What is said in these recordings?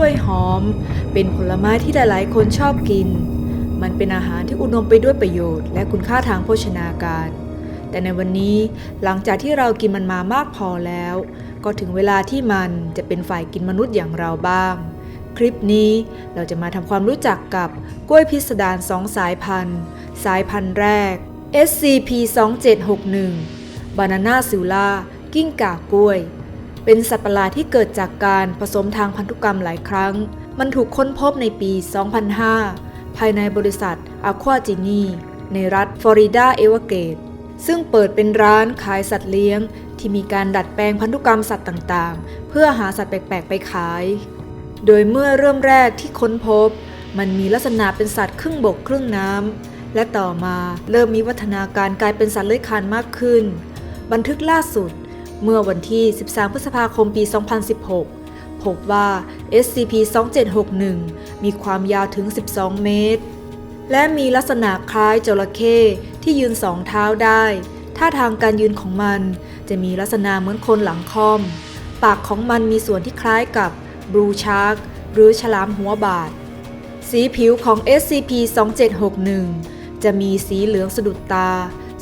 ล้วยหอม เป็นผลไม้ที่หลายๆ คนชอบกิน มันเป็นอาหารที่อุดมไปด้วยประโยชน์และคุณค่าทางโภชนาการ แต่ในวันนี้หลังจากที่เรากินมันมามากพอแล้ว ก็ถึงเวลาที่มันจะเป็นฝ่ายกินมนุษย์อย่างเราบ้าง คลิปนี้เราจะมาทำความรู้จักกับกล้วยพิสดารสองสายพันธุ์ สายพันธุ์แรก SCP 2761 Banana s i l a กิ้งก่ากล้วย เป็นสัตว์ประหลาดที่เกิดจากการผสมทางพันธุกรรมหลายครั้ง มันถูกค้นพบในปี 2005 ภายในบริษัท Aqua Genie ในรัฐฟลอริดาเอวเกรดซึ่งเปิดเป็นร้านขายสัตว์เลี้ยง ที่มีการดัดแปลงพันธุกรรมสัตว์ต่างๆ เพื่อหาสัตว์แปลกๆ ไปขาย โดยเมื่อเริ่มแรกที่ค้นพบ มันมีลักษณะเป็นสัตว์ครึ่งบกครึ่งน้ำและต่อมาเริ่มมีวัฒนาการกลายเป็นสัตว์เลื้อยคลานมากขึ้น บันทึกล่าสุด เมื่อวันที่ 13 พฤษภาคมปี 2016 พบว่า SCP-2761 มีความยาวถึง 12 เมตร และมีลักษณะคล้ายจระเข้ที่ยืนสองเท้าได้ ท่าทางการยืนของมันจะมีลักษณะเหมือนคนหลังคอม ปากของมันมีส่วนที่คล้ายกับบลูชาร์กหรือฉลามหัวบาด สีผิวของ SCP-2761 จะมีสีเหลืองสะดุดตา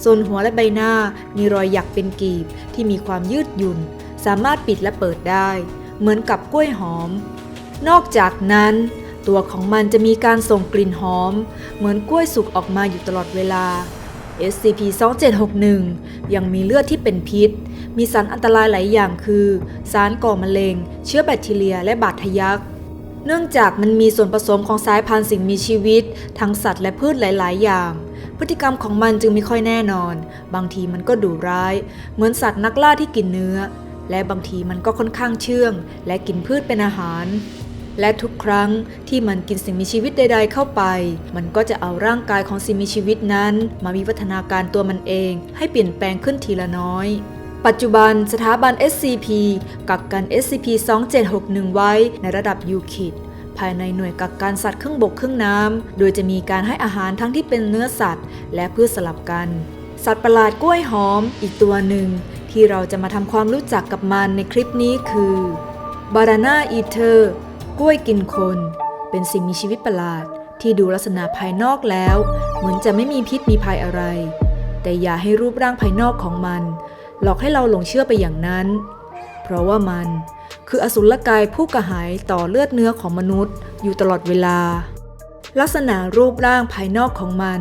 ส่วนหัวและใบหน้ามีรอยหยักเป็นกีบที่มีความยืดหยุ่น สามารถปิดและเปิดได้ เหมือนกับกล้วยหอม นอกจากนั้น ตัวของมันจะมีการส่งกลิ่นหอม เหมือนกล้วยสุกออกมาอยู่ตลอดเวลา SCP-2761 ยังมีเลือดที่เป็นพิษ มีสารอันตรายหลายอย่างคือ สารก่อมะเร็ง เชื้อแบคทีเรีย และบาดทะยักเนื่องจากมันมีส่วนผสมของสายพันธุ์สิ่งมีชีวิต ทั้งสัตว์และพืชหลาย ๆ อย่าง พฤติกรรมของมันจึงไม่ค่อยแน่นอน บางทีมันก็ดุร้าย เหมือนสัตว์นักล่าที่กินเนื้อ และบางทีมันก็ค่อนข้างเชื่อง และกินพืชเป็นอาหาร และทุกครั้งที่มันกินสิ่งมีชีวิตใด ๆ เข้าไป มันก็จะเอาร่างกายของสิ่งมีชีวิตนั้น มาวิวัฒนาการตัวมันเอง ให้เปลี่ยนแปลงขึ้นทีละน้อยปัจจุบันสถาบัน SCP กักกัน SCP-2761 ไว้ในระดับยูคิด ภายในหน่วยกักกันสัตว์ครึ่งบกครึ่งน้ำ โดยจะมีการให้อาหารทั้งที่เป็นเนื้อสัตว์ และพืชสลับกัน สัตว์ประหลาดกล้วยหอม อีกตัวหนึ่ง ที่เราจะมาทำความรู้จักกับมันในคลิปนี้คือ Banana Eater กล้วยกินคน เป็นสิ่งมีชีวิตประหลาด ที่ดูลักษณะภายนอกแล้ว เหมือนจะไม่มีพิษมีภัยอะไร แต่อย่าให้รูปร่างภายนอกของมัน หลอกให้เราหลงเชื่อไปอย่างนั้น เพราะว่ามัน คืออสุรกายผู้กระหายต่อเลือดเนื้อของมนุษย์ อยู่ตลอดเวลา ลักษณะรูปร่างภายนอกของมัน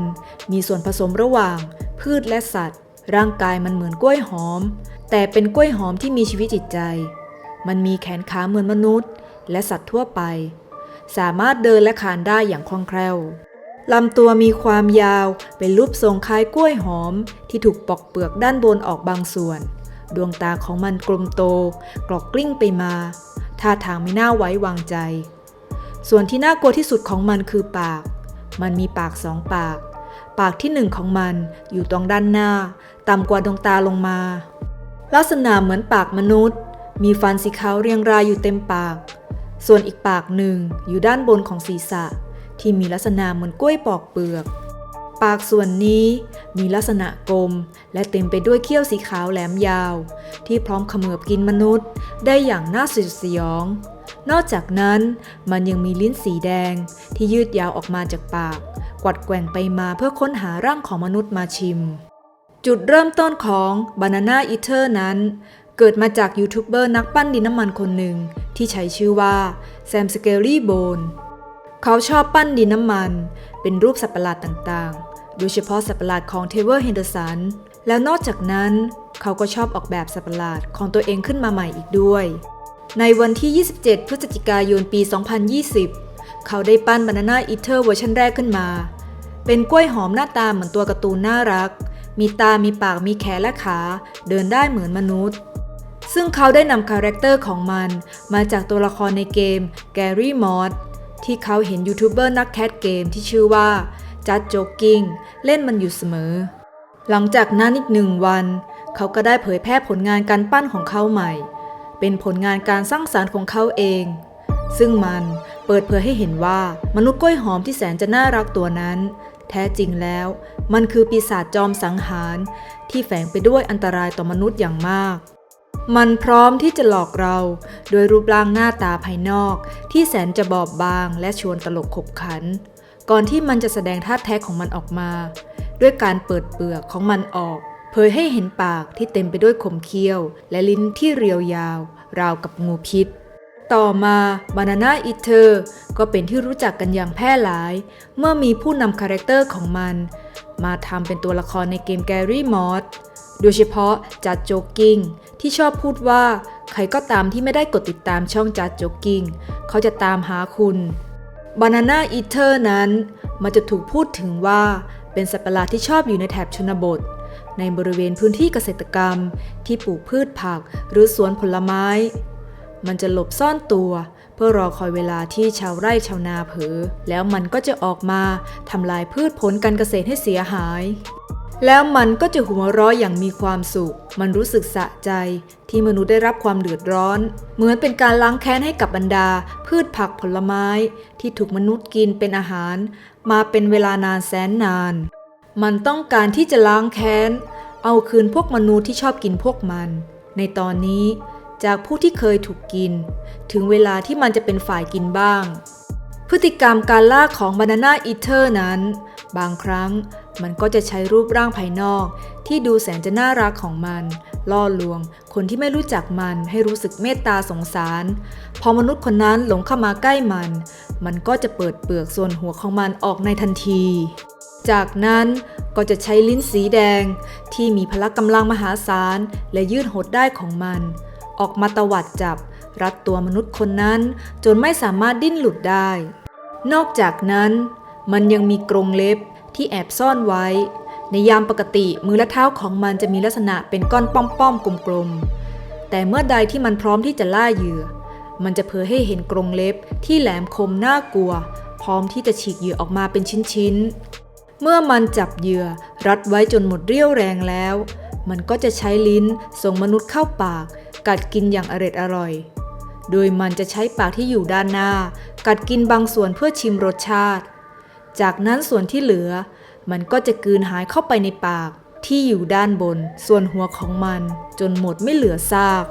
มีส่วนผสมระหว่าง พืชและสัตว์ ร่างกายมันเหมือนกล้วยหอม แต่เป็นกล้วยหอมที่มีชีวิตจิตใจ มันมีแขนขาเหมือนมนุษย์ และสัตว์ทั่วไป สามารถเดินและคานได้อย่างคล่องแคล่วลำตัวมีความยาวเป็นรูปทรงคล้ายกล้วยหอม ที่ถูกปอกเปลือกด้านบนออกบางส่วน ดวงตาของมันกลมโต กรอกกลิ้งไปมา ท่าทางไม่น่าไว้วางใจ ส่วนที่น่ากลัวที่สุดของมันคือปาก มันมีปากสองปาก ปากที่หนึ่งของมันอยู่ตรงด้านหน้า ต่ำกว่าดวงตาลงมา ลักษณะเหมือนปากมนุษย์ มีฟันสีขาวเรียงรายอยู่เต็มปาก ส่วนอีกปากหนึ่งอยู่ด้านบนของศีรษะ ที่มีลักษณะเหมือนกล้วยปอกเปลือก ปากส่วนนี้มีลักษณะกลม และเต็มไปด้วยเขี้ยวสีขาวแหลมยาว ที่พร้อมเขมือบกินมนุษย์ ได้อย่างน่าสยดสยอง นอกจากนั้นมันยังมีลิ้นสีแดง ที่ยืดยาวออกมาจากปาก กวัดแกว่งไปมาเพื่อค้นหาร่างของมนุษย์มาชิม จุดเริ่มต้นของ Banana Eater นั้น เกิดมาจากยูทูบเบอร์นักปั้นดินน้ำมันคนหนึ่ง ที่ใช้ชื่อว่าแซมสเกลลี่โบนเขาชอบปั้นดินน้ำมัน เป็นรูปสัตว์ประหลาดต่างๆ โดยเฉพาะสัตว์ประหลาดของเทเวอร์เฮนเดอร์สัน แล้วนอกจากนั้น เขาก็ชอบออกแบบสัตว์ประหลาดของตัวเองขึ้นมาใหม่อีกด้วย ในวันที่ 27 พฤศจิกายนปี 2020 เขาได้ปั้น Banana Eater เวอร์ชันแรกขึ้นมา เป็นกล้วยหอมหน้าตาเหมือนตัวการ์ตูนน่ารัก มีตา มีปาก มีแขนและขา เดินได้เหมือนมนุษย์ซึ่งเขาได้นำคาแรคเตอร์ของมันมาจากตัวละครในเกม Gary Moss ที่เขาเห็นยูทูบเบอร์นักแคสเกมที่ชื่อว่า จัดโจกิ้งเล่นมันอยู่เสมอ หลังจากนั้นอีกหนึ่งวัน เขาก็ได้เผยแพร่ผลงานการปั้นของเขาใหม่ เป็นผลงานการสร้างสารรค์ของเขาเอง ซึ่งมันเปิดเผยให้เห็นว่ามนุษย์กล้วยหอมที่แสนจะน่ารักตัวนั้น แท้จริงแล้ว มันคือปีศาจจอมสังหาร ที่แฝงไปด้วยอันตรายต่อมนุษย์อย่างมากมันพร้อมที่จะหลอกเราโดยรูปร่างหน้าตาภายนอกที่แสนจะบอบบางและชวนตลกขบขัน ก่อนที่มันจะแสดงท่าแท้ของมันออกมา ด้วยการเปิดเปลือกของมันออก เผยให้เห็นปากที่เต็มไปด้วยขมเคี้ยว และลิ้นที่เรียวยาว ราวกับงูพิษ ต่อมาบานาน่าอีเทอร์ก็เป็นที่รู้จักกันอย่างแพร่หลาย เมื่อมีผู้นำคาแรคเตอร์ของมัน มาทำเป็นตัวละครในเกมแกรี่มอสโดยเฉพาะจัดโจกกิ้งที่ชอบพูดว่า ใครก็ตามที่ไม่ได้กดติดตามช่องจัดโจกกิ้งเขาจะตามหาคุณ บานาน่าอีเทอร์นั้นมันจะถูกพูดถึงว่าเป็นสัตว์ประหลาดที่ชอบอยู่ในแถบชนบท ในบริเวณพื้นที่เกษตรกรรม ที่ปลูกพืชผักหรือสวนผลไม้ มันจะหลบซ่อนตัว เพื่อรอคอยเวลาที่ชาวไร่ชาวนาเผลอแล้วมันก็จะออกมาทำลายพืชผลการเกษตรให้เสียหาย แล้วมันก็จะหัวเราะอย่างมีความสุข มันรู้สึกสะใจ ที่มนุษย์ได้รับความเดือดร้อน เหมือนเป็นการล้างแค้นให้กับบรรดา พืชผักผลไม้ ที่ถูกมนุษย์กินเป็นอาหาร มาเป็นเวลานานแสนนาน มันต้องการที่จะล้างแค้น เอาคืนพวกมนุษย์ที่ชอบกินพวกมัน ในตอนนี้จากผู้ที่เคยถูกกิน ถึงเวลาที่มันจะเป็นฝ่ายกินบ้าง พฤติกรรมการล่าของบานาน่าอีเทอร์นั้น บางครั้ง มันก็จะใช้รูปร่างภายนอก ที่ดูแสนจะน่ารักของมัน ล่อลวง คนที่ไม่รู้จักมันให้รู้สึกเมตตาสงสาร พอมนุษย์คนนั้นหลงเข้ามาใกล้มัน มันก็จะเปิดเปลือกส่วนหัวของมันออกในทันที จากนั้นก็จะใช้ลิ้นสีแดง ที่มีพละกำลังมหาศาลและยืดหดได้ของมัน ออกมาตวัดจับ รัดตัวมนุษย์คนนั้น จนไม่สามารถดิ้นหลุดได้ นอกจากนั้นมันยังมีกรงเล็บ ที่แอบซ่อนไว้ ในยามปกติมือและเท้าของมันจะมีลักษณะเป็นก้อนป้อมๆกลมๆ แต่เมื่อใดที่มันพร้อมที่จะล่าเหยื่อ มันจะเผยให้เห็นกรงเล็บที่แหลมคมน่ากลัว พร้อมที่จะฉีกเหยื่อออกมาเป็นชิ้นๆ เมื่อมันจับเหยื่อรัดไว้จนหมดเรี่ยวแรงแล้ว มันก็จะใช้ลิ้นส่งมนุษย์เข้าปาก กัดกินอย่างอร็ดอร่อยโดยมันจะใช้ปากที่อยู่ด้านหน้า กัดกินบางส่วนเพื่อชิมรสชาติ จากนั้นส่วนที่เหลือ มันก็จะกืนหายเข้าไปในปากที่อยู่ด้านบนส่วนหัวของมันจนหมดไม่เหลือซาก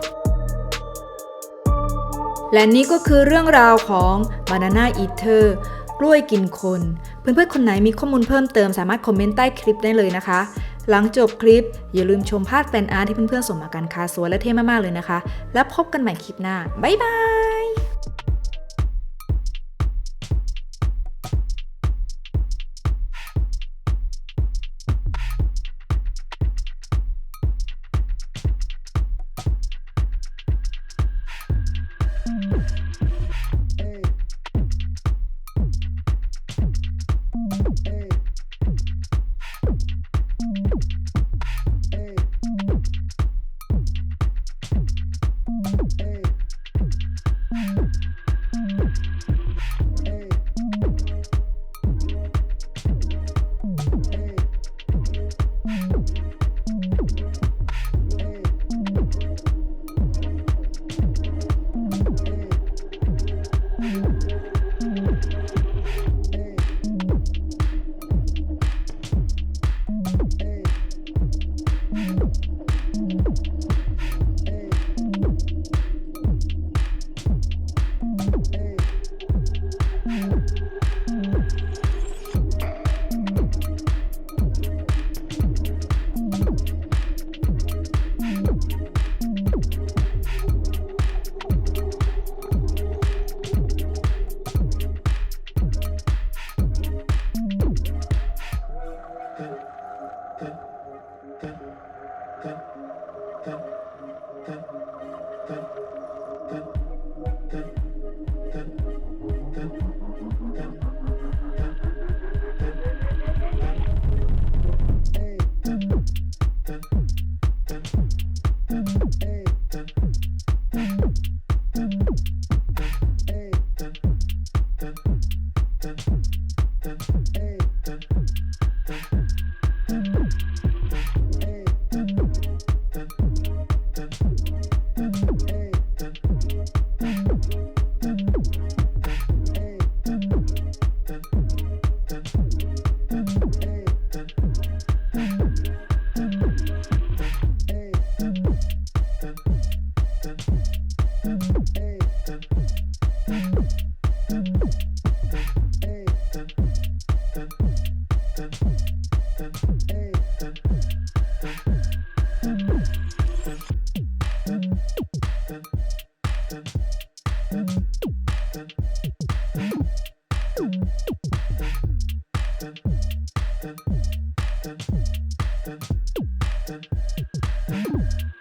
และนี่ก็คือเรื่องราวของ Banana Eater กล้วยกินคน เพื่อนๆคนไหนมีข้อมูลเพิ่มเติมสามารถคอมเมนต์ใต้คลิปได้เลยนะคะ หลังจบคลิป อย่าลืมชมภาพแฟนอาร์ตที่เพื่อนๆส่งมากันค่ะสวยและเท่มากๆเลยนะคะ แล้วพบกันใหม่คลิปหน้า บ๊ายบาย Thank you.